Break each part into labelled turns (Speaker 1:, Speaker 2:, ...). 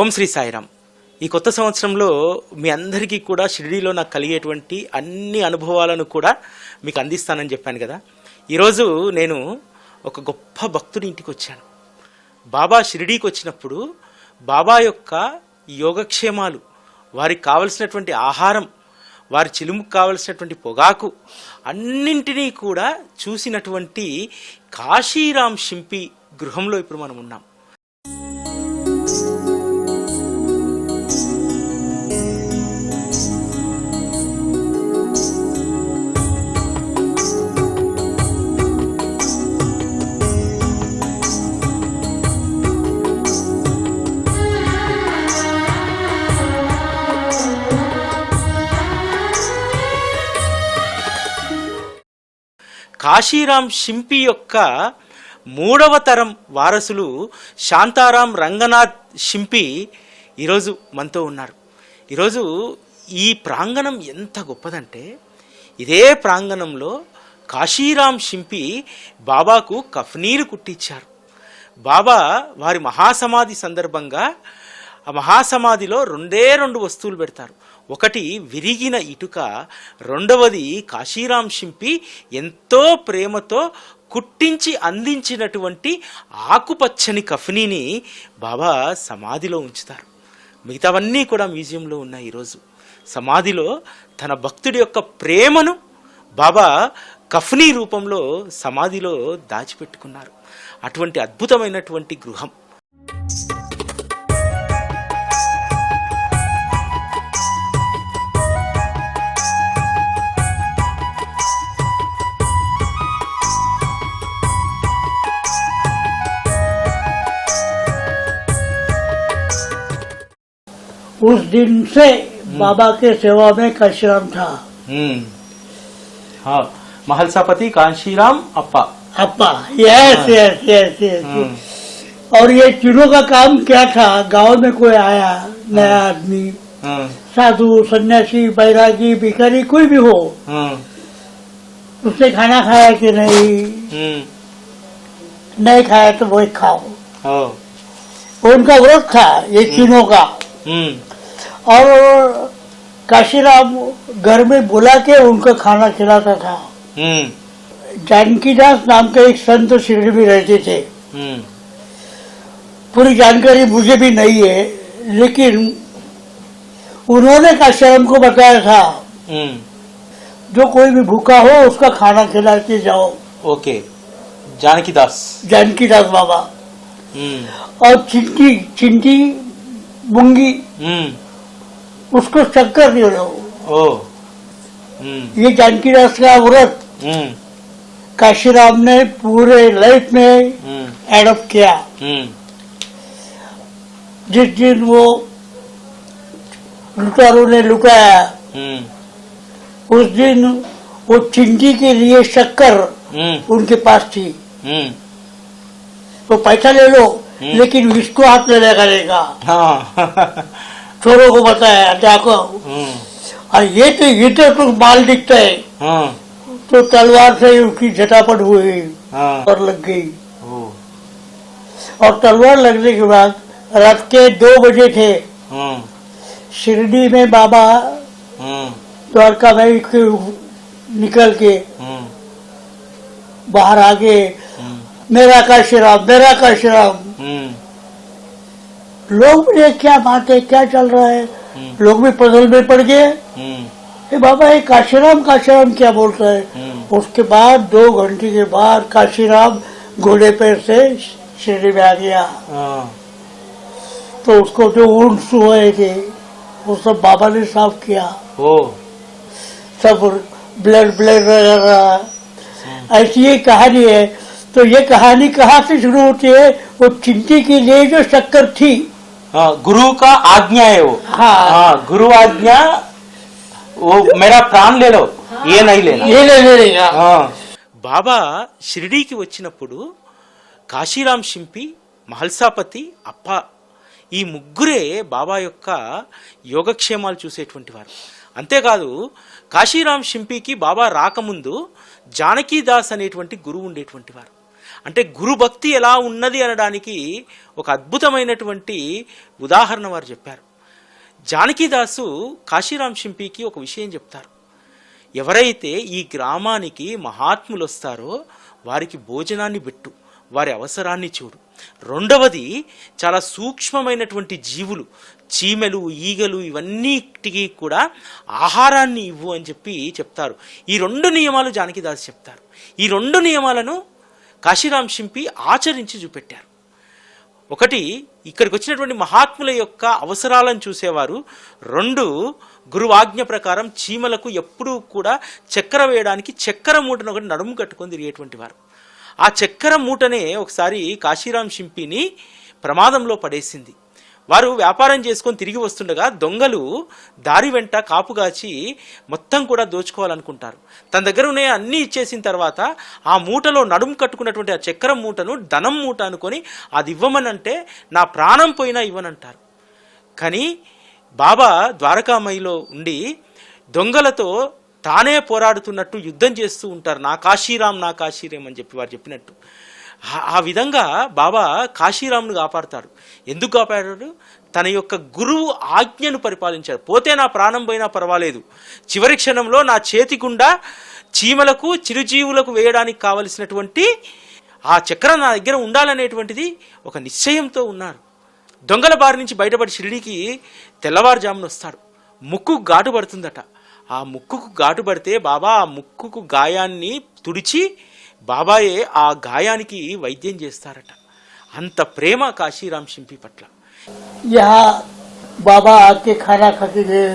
Speaker 1: ఓం శ్రీ సాయిరామ్. ఈ కొత్త సంవత్సరంలో మీ అందరికీ కూడా షిరిడీలో నాకు కలిగేటువంటి అన్ని అనుభవాలను కూడా మీకు అందిస్తానని చెప్పాను కదా. ఈరోజు నేను ఒక గొప్ప భక్తుడి ఇంటికి వచ్చాను. బాబా షిరిడీకి వచ్చినప్పుడు బాబా యొక్క యోగక్షేమాలు వారికి కావలసినటువంటి ఆహారం వారి చిలుముకు కావలసినటువంటి పొగాకు అన్నింటినీ కూడా చూసినటువంటి కాశీరామ్ షింపి గృహంలో ఇప్పుడు మనం ఉన్నాం. కాశీరాం షింపి యొక్క మూడవ తరం వారసులు శాంతారాం రంగనాథ్ షింపి ఈరోజు మనతో ఉన్నారు. ఈరోజు ఈ ప్రాంగణం ఎంత గొప్పదంటే ఇదే ప్రాంగణంలో కాశీరాం షింపి బాబాకు కఫ్నీలు కుట్టించారు బాబా వారి మహాసమాధి సందర్భంగా ఆ మహాసమాధిలో రెండే రెండు వస్తువులు పెడతారు. ఒకటి విరిగిన ఇటుక రెండవది కాశీరాం షింపి ఎంతో ప్రేమతో కుట్టించి అందించినటువంటి ఆకుపచ్చని కఫనీని బాబా సమాధిలో ఉంచుతారు. మిగతావన్నీ కూడా మ్యూజియంలో ఉన్నాయి ఈరోజు. సమాధిలో తన భక్తుడి యొక్క ప్రేమను బాబా కఫనీ రూపంలో సమాధిలో దాచిపెట్టుకున్నారు. అటువంటి అద్భుతమైనటువంటి గృహం.
Speaker 2: उस दिन से बाबा के सेवा में काशीराम था।
Speaker 1: हाँ महलसापति कांशीराम अप्पा।
Speaker 2: अप्पा यस यस यस यस और ये तीनों का काम क्या था? गाँव में कोई आया नया आदमी साधु सन्यासी बैरागी भिखारी कोई भी हो उसने खाना खाया कि नहीं? नहीं खाया तो वही खाओ। उनका व्रत था ये तीनों का। और काशीराम घर में बुला के उनको खाना खिलाता था। जानकी दास नाम के एक संत शिरडी में रहते थे। पूरी जानकारी मुझे भी नहीं है लेकिन उन्होंने काशीराम को बताया था। जो कोई भी भूखा हो उसका खाना खिलाते जाओ।
Speaker 1: ओके। जानकी दास।
Speaker 2: जानकी दास बाबा। और चिंटी चिंटी मुंगी। उसको शक्कर दे दो
Speaker 1: ओ
Speaker 2: ये जानकी दास का व्रत। काशीराम ने पूरे लाइफ में एडॉप्ट किया। जिस दिन वो लुटारों ने लुटाया उस दिन वो चिंटी के लिए शक्कर उनके पास थी। तो पैसा ले लो लेकिन इसको हाथ में लगा।
Speaker 1: हाँ।
Speaker 2: चोरों को बताया जाको और ये तो ये तो कुछ माल दिखता है।
Speaker 1: हाँ।
Speaker 2: तो तलवार से उसकी झटापट हुई।
Speaker 1: हाँ।
Speaker 2: और लग गई। और तलवार लगने के बाद रात के दो बजे थे।
Speaker 1: हाँ।
Speaker 2: शिरडी में बाबा द्वारका में निकल के बाहर आ गए। मेरा शराब मेरा काशीराम लोग बोले क्या बात है क्या चल रहा है? लोग भी पजल में पड़ गए। ए बाबा ये काशीराम काशीराम क्या बोल बोलता है? उसके बाद दो घंटे के बाद काशीराम घोड़े पर से शिरडी में आ गया। तो उसको जो ऊँट हुए थे वो सब बाबा ने साफ़ किया।
Speaker 1: ओ
Speaker 2: सब ब्लड ब्लड रहा ऐसी ये कहानी है। तो ये कहानी कहाँ से शुरू होती है? वो चिंटी के लिए जो शक्कर थी।
Speaker 1: हाँ गुरु का आज्ञा है वो
Speaker 2: हाँ
Speaker 1: हाँ गुरु आज्ञा वो मेरा प्राण ले लो ये नहीं लेना
Speaker 2: ये ले लेगा
Speaker 1: हाँ. బాబా షిరిడీకి వచ్చినప్పుడు కాశీరాం షింపి మహల్సాపతి అప్ప ఈ ముగ్గురే బాబా యొక్క యోగక్షేమాలు చూసేటువంటి వారు అంతేకాదు కాశీరాం షింపికి బాబా రాకముందు జానకీదాస్ అనేటువంటి గురువు ఉండేటువంటి వారు అంటే గురుభక్తి ఎలా ఉన్నది అనడానికి ఒక అద్భుతమైనటువంటి ఉదాహరణ వారు చెప్పారు. జానకీదాసు కాశీరాం షింపీకి ఒక విషయం చెప్తారు. ఎవరైతే ఈ గ్రామానికి మహాత్ములు వస్తారో వారికి భోజనాన్ని పెట్టు వారి అవసరాన్ని చూడు. రెండవది చాలా సూక్ష్మమైనటువంటి జీవులు చీమలు ఈగలు ఇవన్నిటికీ కూడా ఆహారాన్ని ఇవ్వు అని చెప్పి చెప్తారు. ఈ రెండు నియమాలు జానకిదాస్ చెప్తారు. ఈ రెండు నియమాలను కాశీరాం షింపి ఆచరించి చూపెట్టారు. ఒకటి ఇక్కడికి వచ్చినటువంటి మహాత్ముల యొక్క అవసరాలను చూసేవారు. రెండు గురువాజ్ఞ ప్రకారం చీమలకు ఎప్పుడూ కూడా చక్కెర వేయడానికి చక్కెర మూటను ఒకటి నడుము కట్టుకొని తిరిగేటువంటి వారు. ఆ చక్కెర మూటనే ఒకసారి కాశీరాం షింపిని ప్రమాదంలో పడేసింది. వారు వ్యాపారం చేసుకొని తిరిగి వస్తుండగా దొంగలు దారి వెంట కాపుగాచి మొత్తం కూడా దోచుకోవాలనుకుంటారు. తన దగ్గర ఉన్న అన్నీ ఇచ్చేసిన తర్వాత ఆ మూటలో నడుము కట్టుకున్నటువంటి ఆ చక్రం మూటను ధనం మూట అనుకొని అది ఇవ్వమనంటే నా ప్రాణం పోయినా ఇవ్వనంటారు. కానీ బాబా ద్వారకామయిలో ఉండి దొంగలతో తానే పోరాడుతున్నట్టు యుద్ధం చేస్తూ ఉంటారు. నా కాశీరాం నా కాశీరాం అని చెప్పి వారు చెప్పినట్టు. ఆ- విధంగా బాబా కాశీరామును కాపాడతాడు. ఎందుకు కాపాడాడు? తన యొక్క గురువు ఆజ్ఞను పరిపాలించాడు. పోతే నా ప్రాణం పోయినా పర్వాలేదు. చివరి క్షణంలో నా చేతి గుండా చీమలకు చిరుజీవులకు వేయడానికి కావలసినటువంటి ఆ చక్రం నా దగ్గర ఉండాలనేటువంటిది ఒక నిశ్చయంతో ఉన్నారు. దొంగల బారి నుంచి బయటపడి షిరిడికి తెల్లవారుజామున వస్తాడు. ముక్కు ఘాటు పడుతుందట. ఆ ముక్కుకు ఘాటు పడితే బాబా ఆ ముక్కుకు గాయాన్ని తుడిచి బాబాయే ఆ గాయానికి వైద్యం చేస్తారట అంత ప్రేమ కాశీరాం షింపి పట్ల
Speaker 2: यहाँ बाबा आके खाना खा के गए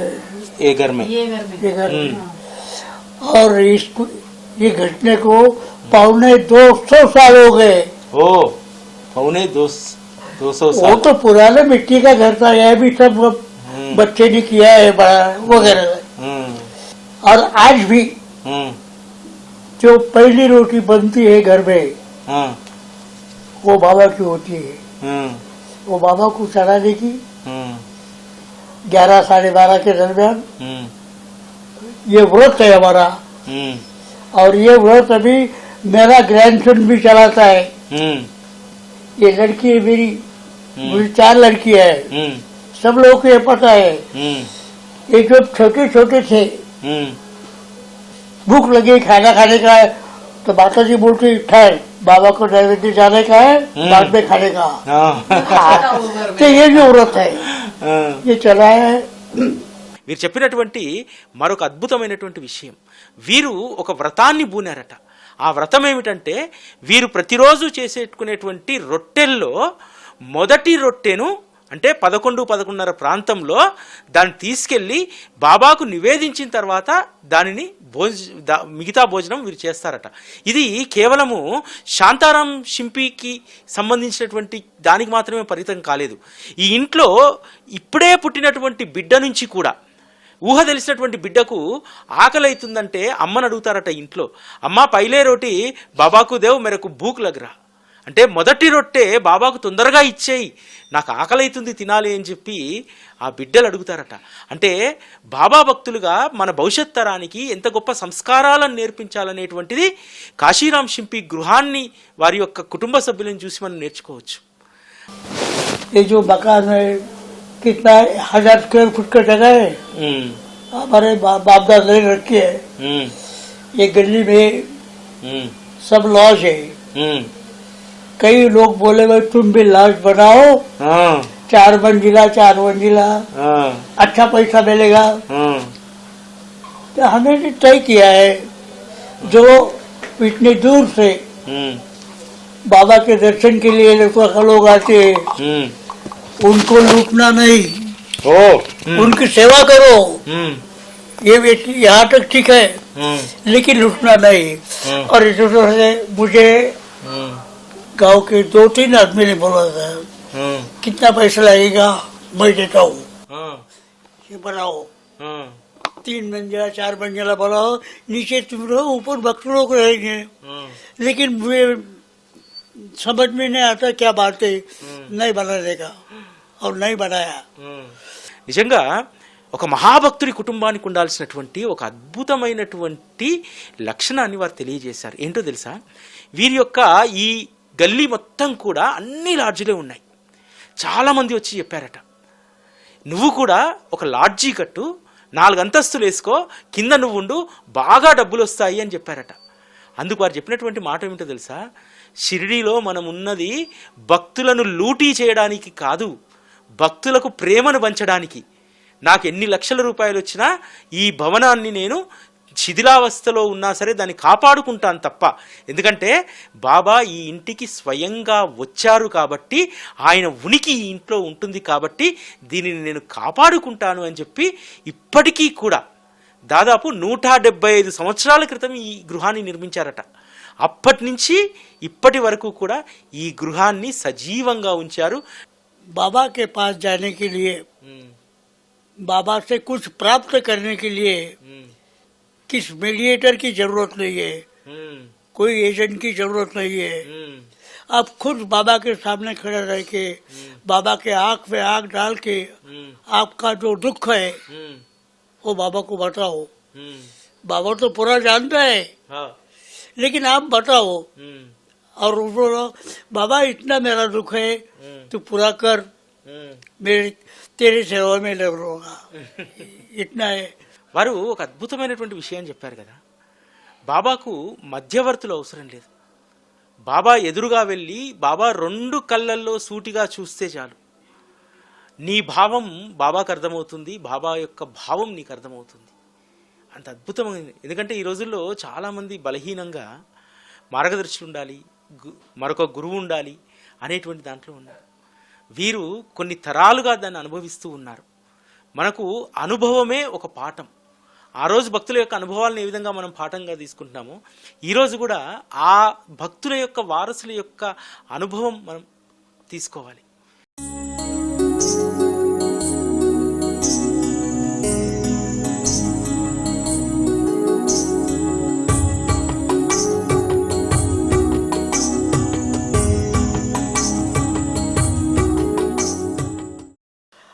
Speaker 1: ఏ గర్మే
Speaker 3: ये घर में
Speaker 2: ये घर और इसको ये घटने को पौने दो सौ साल हो गए
Speaker 1: ఓ పౌనే దోస్ దోసో
Speaker 2: वो तो पुराने मिट्टी का घर था यह भी सब बच्चे ने किया है बड़ा वगैरह और आज भी जो पहली रोटी बनती है घर में वो बाबा की होती है। वो बाबा को चढ़ाने की ग्यारह साढ़े बारह के दरमियान ये व्रत है हमारा। और ये व्रत अभी मेरा ग्रैंडसन भी चलाता है। ये लड़की है मेरी। मुझे चार लड़की है। सब लोगों को ये पता है। ये जो छोटे छोटे थे भूख लगी खाना खाने का है तो माता जी बोलती ठहर बाबा को नैवेद्य जाने का है बाद में खाने का
Speaker 3: चला वो घर में
Speaker 2: तो ये जो व्रत है ये चला है
Speaker 1: వీరు చెప్పినటువంటి మరొక అద్భుతమైనటువంటి విషయం వీరు ఒక వ్రతాన్ని బూనారట ఆ వ్రతం ఏమిటంటే వీరు ప్రతిరోజు చేసేటుకునేటువంటి రొట్టెల్లో మొదటి రొట్టెను అంటే పదకొండు పదకొండున్నర ప్రాంతంలో దాన్ని తీసుకెళ్ళి బాబాకు నివేదించిన తర్వాత దానిని భోజ దా- మిగతా భోజనం వీరు చేస్తారట. ఇది కేవలము శాంతారాం షింపీకి సంబంధించినటువంటి దానికి మాత్రమే పరిమితం కాలేదు. ఈ ఇంట్లో ఇప్పుడే పుట్టినటువంటి బిడ్డ నుంచి కూడా ఊహ తెలిసినటువంటి బిడ్డకు ఆకలి అవుతుందంటే అమ్మని అడుగుతారట ఇంట్లో. అమ్మ పైలే రోటి బాబాకు దేవ్ మెరకు భూక్ లగ్రా అంటే మొదటి రొట్టె బాబాకు తొందరగా ఇచ్చేయి నాకు ఆకలి అవుతుంది తినాలి అని చెప్పి ఆ బిడ్డలు అడుగుతారట అంటే బాబా భక్తులుగా మన భవిష్యత్ తరానికి ఎంత గొప్ప సంస్కారాలను నేర్పించాలనేటువంటిది కాశీరాం షింపి గృహాన్ని వారి యొక్క కుటుంబ సభ్యులను చూసి మనం నేర్చుకోవచ్చు
Speaker 2: ये जो मकान है कितना हजार स्क्वायर फुट का जगह है हमारे बा, बाप दादा ने रखी है ये गली में सब लॉज है कई लोग बोले भाई तुम भी लॉज बनाओ। चार मंजिला चार मंजिला। अच्छा पैसा मिलेगा। तो हमने भी तय किया है जो इतने दूर से बाबा के दर्शन के लिए लोग लोग आते हैं उनको लूटना नहीं।
Speaker 1: ఓ
Speaker 2: उनकी सेवा करो। ये यहाँ तक ठीक है लेकिन लूटना नहीं। और इस से मुझे गांव के दो तीन आदमी ने बोला था कितना पैसा लगेगा मैं देता हूँ ये बनाओ तीन मंजिला चार मंजिला बनाओ नीचे तुम रहो ऊपर भक्त लोग रहेंगे लेकिन मुझे समझ में नहीं आता क्या बात है नहीं बनाने का और नहीं बनाया
Speaker 1: నిజంగా ఒక మహాభక్తుడి కుటుంబానికి ఉండాల్సినటువంటి ఒక అద్భుతమైనటువంటి లక్షణాన్ని వారు తెలియజేశారు ఏంటో తెలుసా వీరి యొక్క ఈ గల్లీ మొత్తం కూడా అన్ని లాడ్జీలే ఉన్నాయి. చాలామంది వచ్చి చెప్పారట నువ్వు కూడా ఒక లాడ్జీ కట్టు నాలుగు అంతస్తులు వేసుకో కింద నువ్వు ఉండు బాగా డబ్బులు వస్తాయి అని చెప్పారట. అందుకు వారు చెప్పినటువంటి మాట ఏమిటో తెలుసా? షిరిడీలో మనం ఉన్నది భక్తులను లూటీ చేయడానికి కాదు భక్తులకు ప్రేమను పంచడానికి. నాకు ఎన్ని లక్షల రూపాయలు వచ్చినా ఈ భవనాన్ని నేను శిథిలావస్థలో ఉన్నా సరే దాన్ని కాపాడుకుంటాను తప్ప ఎందుకంటే బాబా ఈ ఇంటికి స్వయంగా వచ్చారు కాబట్టి ఆయన ఉనికి ఈ ఇంట్లో ఉంటుంది కాబట్టి దీనిని నేను కాపాడుకుంటాను అని చెప్పి ఇప్పటికీ కూడా దాదాపు నూట డెబ్బై ఐదు సంవత్సరాల క్రితం ఈ గృహాన్ని నిర్మించారట అప్పటి నుంచి ఇప్పటి వరకు కూడా ఈ గృహాన్ని సజీవంగా ఉంచారు
Speaker 2: बाबा के पास जाने के लिए बाबा से कुछ प्राप्त करने के लिए किस मीडिएटर की ज़रूरत नहीं है। कोई एजेंट की ज़रूरत नहीं है। आप खुद बाबा के सामने खड़े रह के बाबा के आँख में आँख डाल के आपका जो दुख है वो बाबा को बताओ। बाबा तो पूरा जानता है। लेकिन आप बताओ। और उसको बाबा इतना मेरा दुख है तू पूरा कर। मेरे तेरी सेवा में लग रहूँगा। इतना है।
Speaker 1: వారు ఒక అద్భుతమైనటువంటి విషయం చెప్పారు కదా. బాబాకు మధ్యవర్తులు అవసరం లేదు. బాబా ఎదురుగా వెళ్ళి బాబా రెండు కళ్ళల్లో సూటిగా చూస్తే చాలు. నీ భావం బాబాకు అర్థమవుతుంది బాబా యొక్క భావం నీకు అర్థమవుతుంది. అంత అద్భుతమైనది ఎందుకంటే ఈ రోజుల్లో చాలామంది బలహీనంగా మార్గదర్శి ఉండాలి మరొక గురువు ఉండాలి అనేటువంటి దాంట్లో ఉన్నారు. వీరు కొన్ని తరాలుగా దాన్ని అనుభవిస్తూ ఉన్నారు. మనకు అనుభవమే ఒక పాఠం. ఆ రోజు భక్తుల యొక్క అనుభవాలను ఏ విధంగా మనం పాఠంగా తీసుకుంటున్నామో ఈరోజు కూడా ఆ భక్తుల యొక్క వారసుల యొక్క అనుభవం మనం తీసుకోవాలి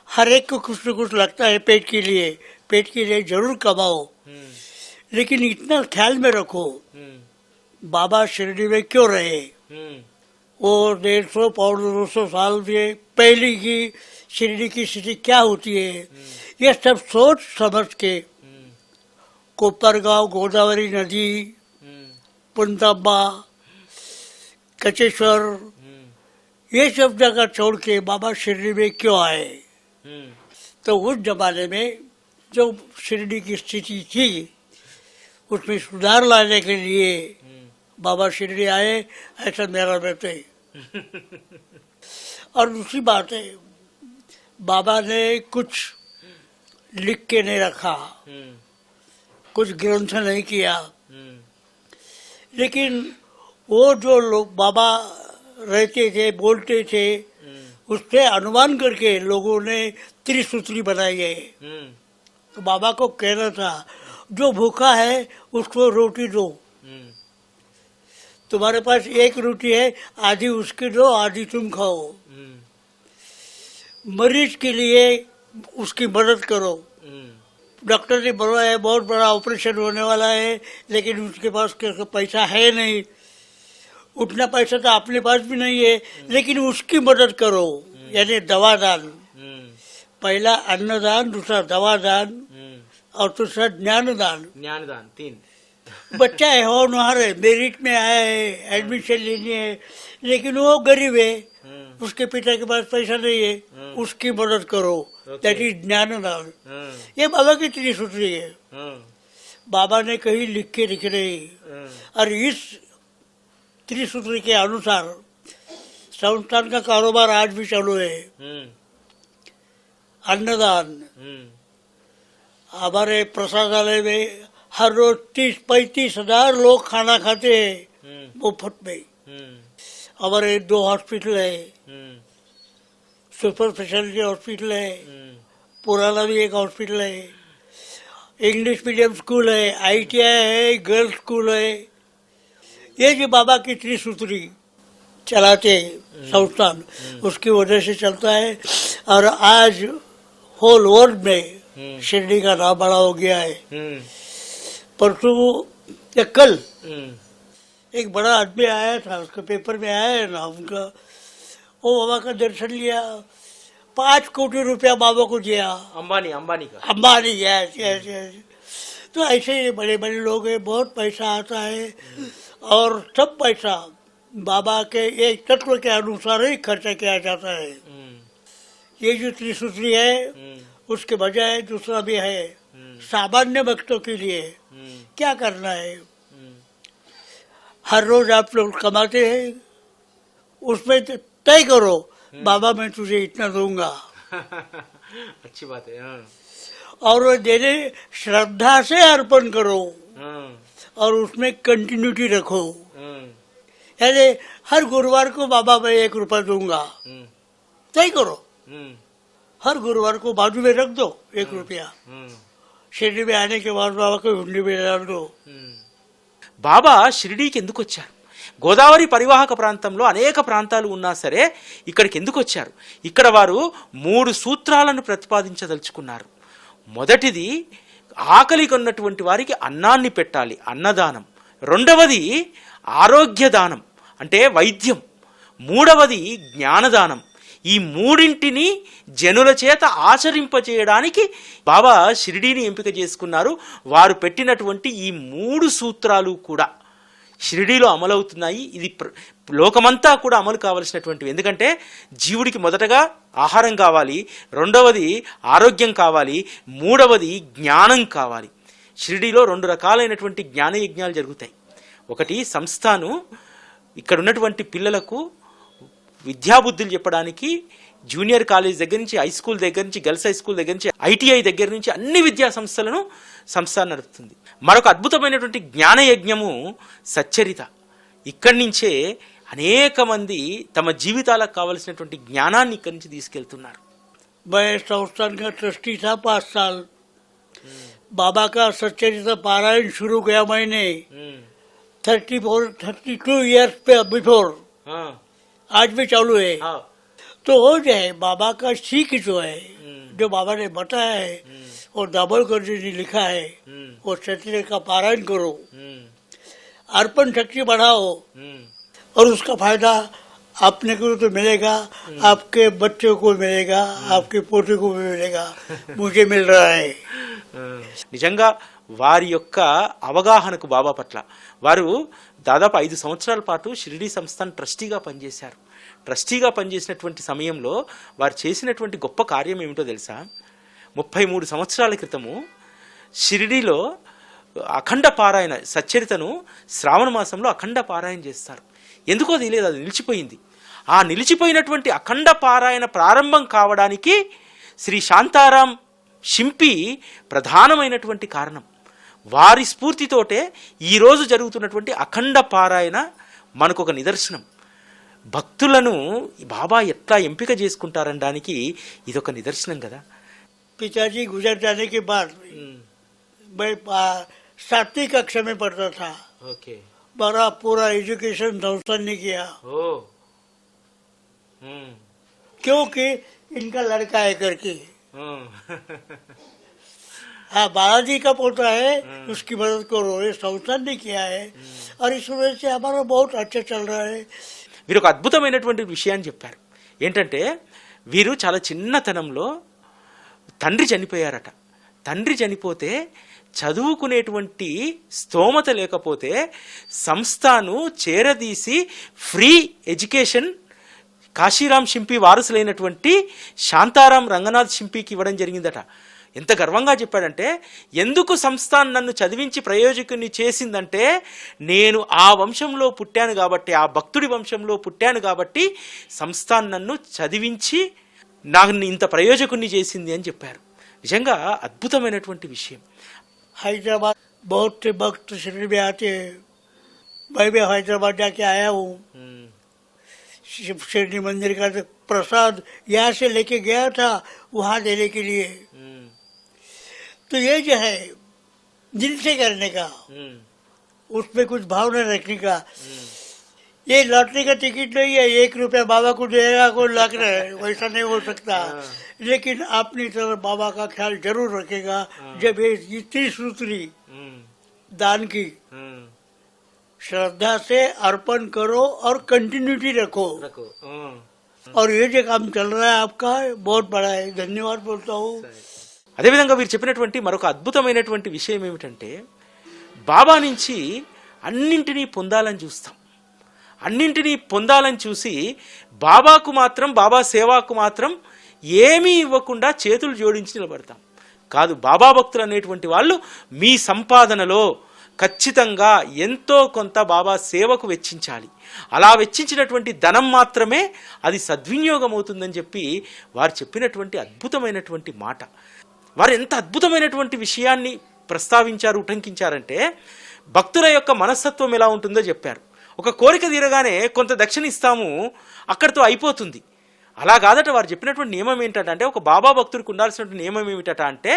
Speaker 2: हर एक को कुछ न कुछ लगता है पेट के लिए पेट के लिए ज़रूर कमाओ। लेकिन इतना ख्याल में रखो बाबा शिरडी में क्यों रहे? वो डेढ़ सौ पौने दो सौ साल से पहले की शिरडी की स्थिति क्या होती है? ये सब सोच समझ के कोपरगांव गोदावरी नदी पुंतम्बा कचेश्वर ये सब जगह छोड़ के बाबा शिरडी में क्यों आए? तो उस जमाने में जो शिरडी की स्थिति थी उसमें सुधार लाने के लिए बाबा शिरडी आए ऐसा मेरा है। और दूसरी बात है बाबा ने कुछ लिख के नहीं रखा कुछ ग्रंथ नहीं किया। लेकिन वो जो लोग बाबा रहते थे बोलते थे उससे अनुमान करके लोगों ने त्रिसूत्री बनाई है। बाबा को कहना था जो भूखा है उसको रोटी दो। तुम्हारे पास एक रोटी है आधी उसकी दो आधी तुम खाओ। मरीज के लिए उसकी मदद करो। डॉक्टर ने बोला है बहुत बड़ा ऑपरेशन होने वाला है लेकिन उसके पास पैसा है नहीं। उतना पैसा तो अपने पास भी नहीं है लेकिन उसकी मदद करो यानी दवा दान। पहला अन्नदान दूसरा दवा दान और दूसरा ज्ञान दान
Speaker 1: ज्ञानदान तीन.
Speaker 2: बच्चा है होनहार है मेरिट में आया है एडमिशन लेनी है लेकिन वो गरीब है। उसके पिता के पास पैसा नहीं है उसकी मदद करो। दैट इज ज्ञान दान ये बाबा की त्रिसूत्री है। बाबा ने कहीं लिख के लिख नहीं और इस त्रिसूत्री के अनुसार संस्थान का कारोबार आज भी चालू है। अन्नदान। हमारे प्रसादालय में हर रोज तीस पैंतीस हज़ार लोग खाना खाते हैं मुफ़्त में। हमारे दो हॉस्पिटल है। सुपर स्पेशलिटी हॉस्पिटल है। पुराना भी एक हॉस्पिटल है। इंग्लिश मीडियम स्कूल है आईटीआई है गर्ल्स स्कूल है। ये जो बाबा की त्रिसूत्री चलाते हैं संस्थान उसकी वजह से चलता है। और आज होल वर्ल्ड में हम्म। शिरडी का नाम बड़ा हो गया है। हम्म। परसों या कल हम्म। एक बड़ा आदमी आया था उसके पेपर में आया है नाम का। वो बाबा का दर्शन लिया। पाँच कोटी रुपया बाबा को दिया।
Speaker 1: अंबानी अंबानी का।
Speaker 2: अंबानी यस यस यस तो ऐसे ही बड़े बड़े लोग हैं बहुत पैसा आता है। और सब पैसा बाबा के एक तत्व के अनुसार ही खर्चा किया जाता है। ये जो त्रिसूत्री है उसके बजाय दूसरा भी है। सामान्य भक्तों के लिए क्या करना है? हर रोज आप लोग कमाते हैं। उसमें तय करो बाबा मैं तुझे इतना दूँगा।
Speaker 1: अच्छी बात है हाँ,
Speaker 2: और वो देने श्रद्धा से अर्पण करो।
Speaker 1: हाँ,
Speaker 2: और उसमें कंटिन्यूटी रखो।
Speaker 1: हाँ,
Speaker 2: यानी हर गुरुवार को बाबा मैं एक रुपया दूँगा।
Speaker 1: हम्म,
Speaker 2: तय करो।
Speaker 1: हम्म,
Speaker 2: हर गुरुवार को बाजू में रख दो एक रुपया
Speaker 1: हम्म,
Speaker 2: शिरडी में आने के बाद बाबा को हुंडी में डाल दो
Speaker 1: हम्म. బాబా షిరిడీకి ఎందుకు వచ్చారు గోదావరి పరివాహక ప్రాంతంలో అనేక ప్రాంతాలు ఉన్నా సరే ఇక్కడికి ఎందుకు వచ్చారు ఇక్కడ వారు మూడు సూత్రాలను ప్రతిపాదించదలుచుకున్నారు మొదటిది ఆకలిగా ఉన్నటువంటి వారికి అన్నాన్ని పెట్టాలి అన్నదానం రెండవది ఆరోగ్య దానం అంటే వైద్యం మూడవది జ్ఞానదానం ఈ మూడింటిని జనుల చేత ఆచరింపచేయడానికి బాబా షిరిడీని ఎంపిక చేసుకున్నారు. వారు పెట్టినటువంటి ఈ మూడు సూత్రాలు కూడా షిరిడీలో అమలవుతున్నాయి. ఇది ప్ర- లోకమంతా కూడా అమలు కావలసినటువంటివి. ఎందుకంటే జీవుడికి మొదటగా ఆహారం కావాలి రెండవది ఆరోగ్యం కావాలి మూడవది జ్ఞానం కావాలి. షిరిడీలో రెండు రకాలైనటువంటి జ్ఞాన యజ్ఞాలు జరుగుతాయి. ఒకటి సంస్థాను ఇక్కడ ఉన్నటువంటి పిల్లలకు విద్యాబుద్ధులు చెప్పడానికి జూనియర్ కాలేజ్ దగ్గర నుంచి హై స్కూల్ దగ్గర నుంచి గర్ల్స్ హై స్కూల్ దగ్గర నుంచి ఐటీఐ దగ్గర నుంచి అన్ని విద్యా సంస్థలను సంస్థ నడుపుతుంది మరొక అద్భుతమైనటువంటి జ్ఞాన యజ్ఞము సచ్చరిత ఇక్కడి నుంచే అనేక మంది తమ జీవితాలకు కావలసినటువంటి జ్ఞానాన్ని ఇక్కడి నుంచి తీసుకెళ్తున్నారు
Speaker 2: मैं संस्थान का ट्रस्टी था पाँच साल बाबा का सच्चरित्र पारायण शुरू किया मैंने thirty four thirty two years पे बिफोर आज भी चालू है तो वो जो है बाबा का सीख जो है जो बाबा ने बताया है वो दाबोल कर जी ने लिखा है वो सच्चरित्र का पारायण करो अर्पण शक्ति बढ़ाओ और उसका फायदा अपने को तो मिलेगा आपके बच्चों को मिलेगा आपके पोते को भी मिलेगा मुझे मिल रहा है
Speaker 1: నిజంగా వారి యొక్క అవగాహనకు బాబా పట్ల వారు దాదాపు ఐదు సంవత్సరాల పాటు షిరిడీ సంస్థాన్ ట్రస్టీగా పనిచేశారు. ట్రస్టీగా పనిచేసినటువంటి సమయంలో వారు చేసినటువంటి గొప్ప కార్యం ఏమిటో తెలుసా? ముప్పై మూడు సంవత్సరాల క్రితము షిరిడీలో అఖండ పారాయణ సచ్చరితను శ్రావణ మాసంలో అఖండ పారాయణ చేస్తారు. ఎందుకో తెలియదు అది నిలిచిపోయింది. ఆ నిలిచిపోయినటువంటి అఖండ పారాయణ ప్రారంభం కావడానికి శ్రీ శాంతారాం షింపి ప్రధానమైనటువంటి కారణం. వారి స్ఫూర్తితోటే ఈరోజు జరుగుతున్నటువంటి అఖండ పారాయణ మనకు ఒక నిదర్శనం భక్తులను బాబా ఎట్లా ఎంపిక చేసుకుంటారనడానికి ఇదొక నిదర్శనం కదా
Speaker 2: पिताजी गुजर जाने के बाद मैं आ, सातवीं कक्षा में पढ़ता था
Speaker 1: ఓకే
Speaker 2: मेरा पूरा एजुकेशन संस्थान ने किया
Speaker 1: ఓ
Speaker 2: क्योंकि इनका लड़का है करके हाँ बालाजी का पोता है उसकी मदद करो ये संस्थान ने किया है और इस वजह से हमारा बहुत अच्छा चल रहा है
Speaker 1: వీరు ఒక అద్భుతమైనటువంటి విషయాన్ని చెప్పారు ఏంటంటే వీరు చాలా చిన్నతనంలో తండ్రి చనిపోయారట తండ్రి చనిపోతే చదువుకునేటువంటి స్తోమత లేకపోతే సంస్థను చేరదీసి ఫ్రీ ఎడ్యుకేషన్ కాశీరాం షింపి వారసులైనటువంటి శాంతారాం రంగనాథ్ షింపికి ఇవ్వడం జరిగిందట ఎంత గర్వంగా చెప్పాడంటే ఎందుకు సంస్థాన్ నన్ను చదివించి ప్రయోజకుని చేసిందంటే నేను ఆ వంశంలో పుట్టాను కాబట్టి ఆ భక్తుడి వంశంలో పుట్టాను కాబట్టి సంస్థాన్ నన్ను చదివించి నాకు ఇంత ప్రయోజకుని చేసింది అని చెప్పారు నిజంగా అద్భుతమైనటువంటి విషయం
Speaker 2: हैदराबाद बहुत से भक्त शिरडी में आते हैं मैं भी हैदराबाद जाके आया हूँ शिव शिरडी मंदिर का तो प्रसाद यहाँ से लेके गया था वहाँ देने के लिए तो ये जो है दिल से करने का उसमें कुछ भावना रखने का। ये लॉटरी का टिकट नहीं है एक रुपया बाबा को देगा कोई लाख रहे वैसा नहीं हो सकता। लेकिन अपनी तरफ़ बाबा का ख्याल ज़रूर रखेगा जब ये त्रिसूत्री दान की श्रद्धा से अर्पण करो और कंटिन्यूटी रखो।
Speaker 1: रखो हाँ।
Speaker 2: और ये जो काम चल रहा है आपका बहुत बड़ा है। धन्यवाद बोलता हूँ।
Speaker 1: అదేవిధంగా వీరు చెప్పినటువంటి మరొక అద్భుతమైనటువంటి విషయం ఏమిటంటే బాబా నుంచి అన్నింటినీ పొందాలని చూస్తాం. అన్నింటినీ పొందాలని చూసి బాబాకు మాత్రం బాబా సేవాకు మాత్రం ఏమీ ఇవ్వకుండా చేతులు జోడించి నిలబడతాం. కాదు బాబా భక్తులు అనేటువంటి వాళ్ళు మీ సంపాదనలో ఖచ్చితంగా ఎంతో కొంత బాబా సేవకు వెచ్చించాలి. అలా వెచ్చించినటువంటి ధనం మాత్రమే అది సద్వినియోగం అవుతుందని చెప్పి వారు చెప్పినటువంటి అద్భుతమైనటువంటి మాట. వారు ఎంత అద్భుతమైనటువంటి విషయాన్ని ప్రస్తావించారు ఉటంకించారంటే భక్తుల యొక్క మనస్తత్వం ఎలా ఉంటుందో చెప్పారు. ఒక కోరిక తీరగానే కొంత దక్షిణ ఇస్తాము అక్కడితో అయిపోతుంది. అలా కాదట వారు చెప్పినటువంటి నియమం ఏంటంటే అంటే ఒక బాబా భక్తుడికి ఉండాల్సినటువంటి నియమం ఏమిటట అంటే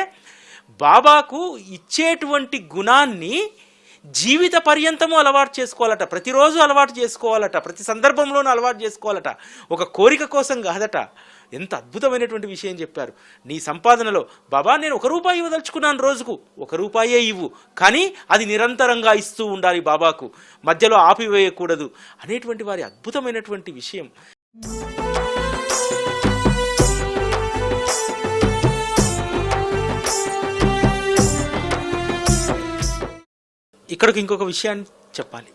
Speaker 1: బాబాకు ఇచ్చేటువంటి గుణాన్ని జీవిత పర్యంతము అలవాటు చేసుకోవాలట ప్రతిరోజు అలవాటు చేసుకోవాలట ప్రతి సందర్భంలోనూ అలవాటు చేసుకోవాలట. ఒక కోరిక కోసం కాదట ఎంత అద్భుతమైనటువంటి విషయం చెప్పారు. నీ సంపాదనలో బాబా నేను ఒక రూపాయి ఇవ్వదలుచుకున్నాను రోజుకు. ఒక రూపాయే ఇవ్వు. కానీ అది నిరంతరంగా ఇస్తూ ఉండాలి బాబాకు. మధ్యలో ఆపివేయకూడదు. అనేటువంటి వారి అద్భుతమైనటువంటి విషయం. ఇక్కడికి ఇంకొక విషయాన్ని చెప్పాలి.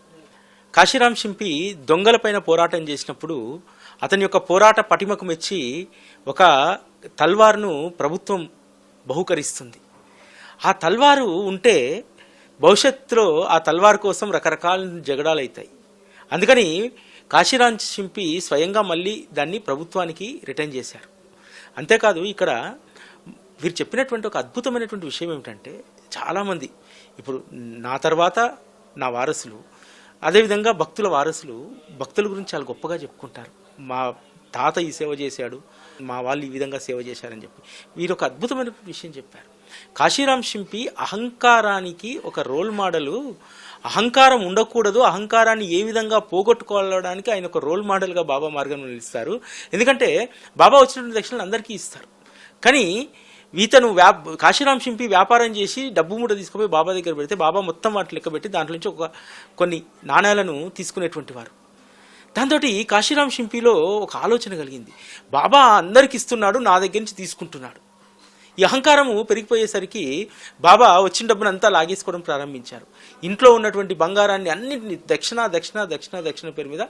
Speaker 1: కాశీరాం షింపి దొంగలపైన పోరాటం చేసినప్పుడు అతని యొక్క పోరాట పటిమకు మెచ్చి ఒక తల్వార్ను ప్రభుత్వం బహుకరిస్తుంది. ఆ తల్వారు ఉంటే భవిష్యత్తులో ఆ తల్వార్ కోసం రకరకాల జగడాలు అవుతాయి అందుకని కాశీరాం చింపి స్వయంగా మళ్ళీ దాన్ని ప్రభుత్వానికి రిటర్న్ చేశారు. అంతేకాదు ఇక్కడ వీరు చెప్పినటువంటి ఒక అద్భుతమైనటువంటి విషయం ఏమిటంటే చాలామంది ఇప్పుడు నా తర్వాత నా వారసులు అదేవిధంగా భక్తుల వారసులు భక్తుల గురించి చాలా గొప్పగా చెప్పుకుంటారు. మా తాత ఈ సేవ చేశాడు మా వాళ్ళు ఈ విధంగా సేవ చేశారని చెప్పి. వీరు ఒక అద్భుతమైన విషయం చెప్పారు. కాశీరాం షింపి అహంకారానికి ఒక రోల్ మోడలు అహంకారం ఉండకూడదు అహంకారాన్ని ఏ విధంగా పోగొట్టుకోవడానికి ఆయన ఒక రోల్ మోడల్గా బాబా మార్గంలో నిలుస్తారు. ఎందుకంటే బాబా వచ్చినటువంటి దక్షిణలు అందరికీ ఇస్తారు. కానీ ఇతను వ్యా కాశీరాం షింపి వ్యాపారం చేసి డబ్బు మూట తీసుకుపోయి బాబా దగ్గర పెడితే బాబా మొత్తం వాటి లెక్క పెట్టి దాంట్లో నుంచి ఒక కొన్ని నాణ్యాలను తీసుకునేటువంటి వారు. దాంతో కాశీరామ్ షింపిలో ఒక ఆలోచన కలిగింది. బాబా అందరికి ఇస్తున్నాడు నా దగ్గర నుంచి తీసుకుంటున్నాడు. ఈ అహంకారము పెరిగిపోయేసరికి బాబా వచ్చిన డబ్బును అంతా లాగేసుకోవడం ప్రారంభించారు. ఇంట్లో ఉన్నటువంటి బంగారాన్ని అన్నింటినీ దక్షిణ దక్షిణ దక్షిణ దక్షిణ పేరు మీద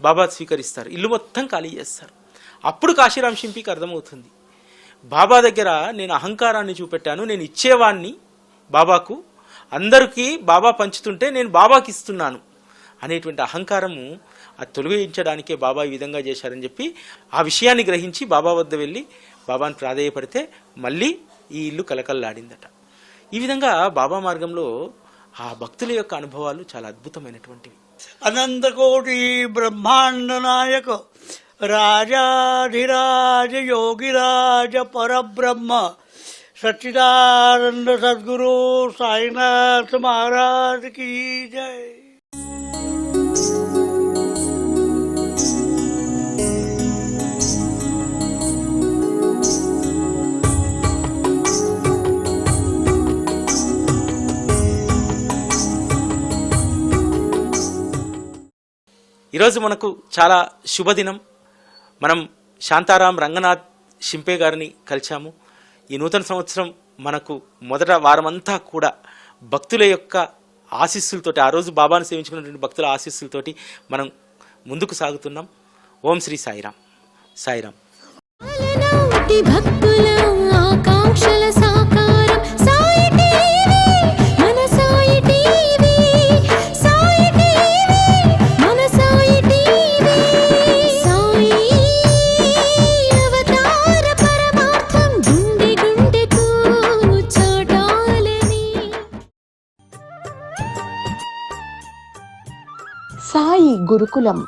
Speaker 1: బాబా స్వీకరిస్తారు. ఇల్లు మొత్తం ఖాళీ చేస్తారు. అప్పుడు కాశీరామ్ షింపికి అర్థమవుతుంది. బాబా దగ్గర నేను అహంకారాన్ని చూపెట్టాను నేను ఇచ్చేవాణ్ణి బాబాకు. అందరికీ బాబా పంచుతుంటే నేను బాబాకి ఇస్తున్నాను అనేటువంటి అహంకారము ఆ తొలగించడానికే బాబా ఈ విధంగా చేశారని చెప్పి ఆ విషయాన్ని గ్రహించి బాబా వద్ద వెళ్ళి బాబాను ప్రాధేయపడితే మళ్ళీ ఈ ఇల్లు కలకల్లాడిందట. ఈ విధంగా బాబా మార్గంలో ఆ భక్తుల యొక్క అనుభవాలు చాలా అద్భుతమైనటువంటివి.
Speaker 2: అనంతకోటి బ్రహ్మాండ నాయక రాజాధిరాజ యోగిరాజ పరబ్రహ్మ సచ్చిదానంద సద్గురు సాయినాథ్ మహారాజ్ కీ జై.
Speaker 1: ఈరోజు మనకు చాలా శుభదినం. మనం శాంతారాం రంగనాథ్ షింపే గారిని కలిశాము. ఈ నూతన సంవత్సరం మనకు మొదట వారమంతా కూడా భక్తుల యొక్క ఆశీస్సులతోటి ఆ రోజు బాబాను సేవించుకున్నటువంటి భక్తుల ఆశీస్సులతోటి మనం ముందుకు సాగుతున్నాం. ఓం శ్రీ సాయిరాం సాయిరాం
Speaker 4: భక్తుల
Speaker 5: గురుకులం.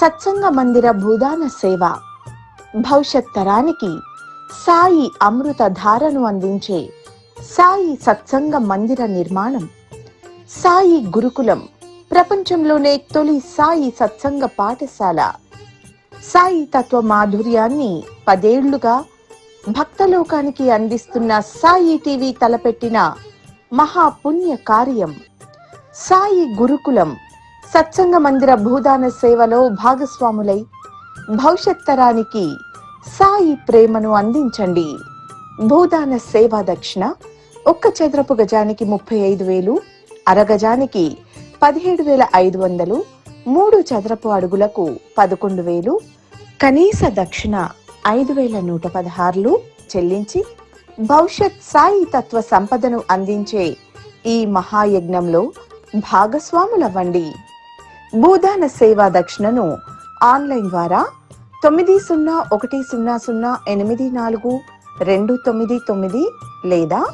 Speaker 5: సత్సంగ మందిర భూదాన సేవ. భవిష్యత్ తరానికి సాయి అమృత ధారను అందించే సాయి సత్సంగ మందిర నిర్మాణం. సాయి గురుకులం. ప్రపంచంలోనే తొలి సాయి సత్సంగ పాఠశాల. సాయి తత్వ మాధుర్యాన్ని పదేళ్ళుగా భక్తలోకానికి అందిస్తున్న సాయి టీవీ తలపెట్టిన మహాపుణ్య కార్యం. సాయి గురుకులం. సత్సంగ మందిర భూదాన సేవలో భాగస్వాములై భవిష్యత్ తరానికి సాయి ప్రేమను అందించండి. భూదాన సేవా దక్షిణ ఒక్క చదరపు గజానికి ముప్పై ఐదు వేలు అరగజానికి పదిహేడు వేల ఐదు వందలు మూడు చదరపు అడుగులకు పదకొండు వేలు కనీస దక్షిణ ఐదు వేల నూట పదహారులు చెల్లించి భవిష్యత్ సాయి తత్వ సంపదను అందించే ఈ మహాయజ్ఞంలో భాగస్వాములవ్వండి. భూదాన సేవా దక్షిణను ఆన్లైన్ ద్వారా తొమ్మిది సున్నా ఒకటి సున్నా సున్నా ఎనిమిది నాలుగు రెండు తొమ్మిది తొమ్మిది లేదా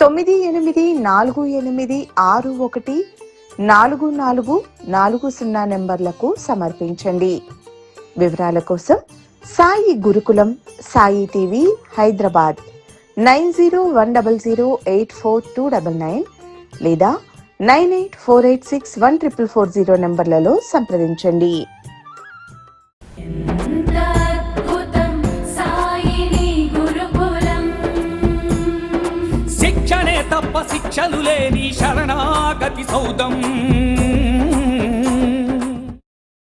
Speaker 5: తొమ్మిది ఎనిమిది నాలుగు ఎనిమిది ఆరు ఒకటి నాలుగు నాలుగు నాలుగు సున్నా నెంబర్లకు సమర్పించండి. వివరాల కోసం Sai Gurukulam Sai TV Hyderabad. Nine zero one double zero eight four two double nine లేదా nine eight four eight six one triple four zero నెంబర్లలో సంప్రదించండి.
Speaker 6: శిక్షణే తప్ప శిక్షలు లేని శరణాగతి సౌదం.